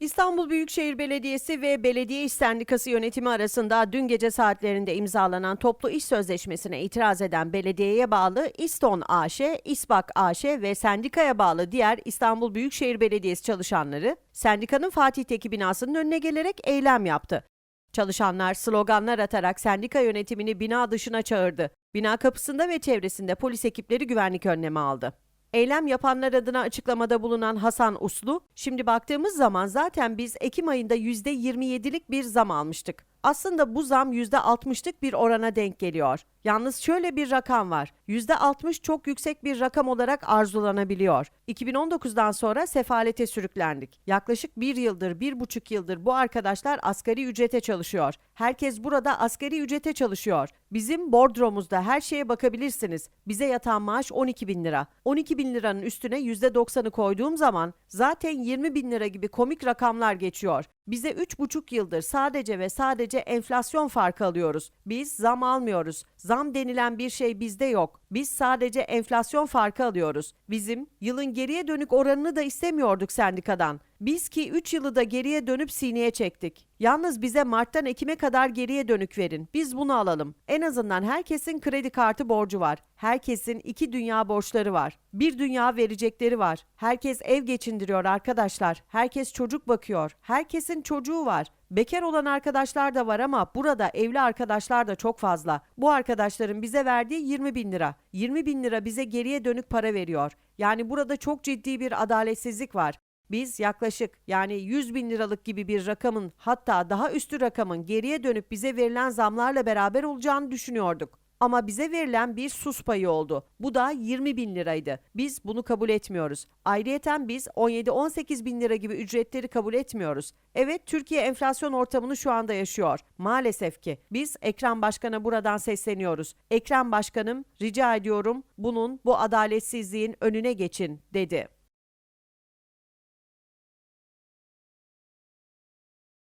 İstanbul Büyükşehir Belediyesi ve Belediye İş Sendikası yönetimi arasında dün gece saatlerinde imzalanan toplu iş sözleşmesine itiraz eden belediyeye bağlı İston AŞ, İSBAK AŞ ve sendikaya bağlı diğer İstanbul Büyükşehir Belediyesi çalışanları sendikanın Fatih Teki binasının önüne gelerek eylem yaptı. Çalışanlar sloganlar atarak sendika yönetimini bina dışına çağırdı. Bina kapısında ve çevresinde polis ekipleri güvenlik önlemi aldı. Eylem yapanlar adına açıklamada bulunan Hasan Uslu, şimdi baktığımız zaman zaten biz Ekim ayında %27'lik bir zam almıştık. Aslında bu zam %60'lık bir orana denk geliyor. Yalnız şöyle bir rakam var. %60 çok yüksek bir rakam olarak arzulanabiliyor. 2019'dan sonra sefalete sürüklendik. Yaklaşık bir yıldır, bir buçuk yıldır bu arkadaşlar asgari ücrete çalışıyor. Herkes burada asgari ücrete çalışıyor. Bizim bordromuzda her şeye bakabilirsiniz. Bize yatan maaş 12 bin lira. 12 bin liranın üstüne %90'ı koyduğum zaman zaten 20 bin lira gibi komik rakamlar geçiyor. Bize 3,5 yıldır sadece ve sadece enflasyon farkı alıyoruz. Biz zam almıyoruz. Zam denilen bir şey bizde yok. Biz sadece enflasyon farkı alıyoruz. Bizim yılın geriye dönük oranını da istemiyorduk sendikadan. Biz ki 3 yılı da geriye dönüp sineye çektik. Yalnız bize Mart'tan Ekim'e kadar geriye dönük verin. Biz bunu alalım. En azından herkesin kredi kartı borcu var. Herkesin iki dünya borçları var. Bir dünya verecekleri var. Herkes ev geçindiriyor arkadaşlar. Herkes çocuk bakıyor. Herkesin çocuğu var. Bekar olan arkadaşlar da var ama burada evli arkadaşlar da çok fazla. Bu arkadaşların bize verdiği 20 bin lira. 20 bin lira bize geriye dönük para veriyor. Yani burada çok ciddi bir adaletsizlik var. Biz yaklaşık yani 100 bin liralık gibi bir rakamın hatta daha üstü rakamın geriye dönüp bize verilen zamlarla beraber olacağını düşünüyorduk. Ama bize verilen bir sus payı oldu. Bu da 20 bin liraydı. Biz bunu kabul etmiyoruz. Ayrıyeten biz 17-18 bin lira gibi ücretleri kabul etmiyoruz. Evet Türkiye enflasyon ortamını şu anda yaşıyor. Maalesef ki biz Ekrem Başkan'a buradan sesleniyoruz. Ekrem Başkanım rica ediyorum bunun bu adaletsizliğin önüne geçin dedi.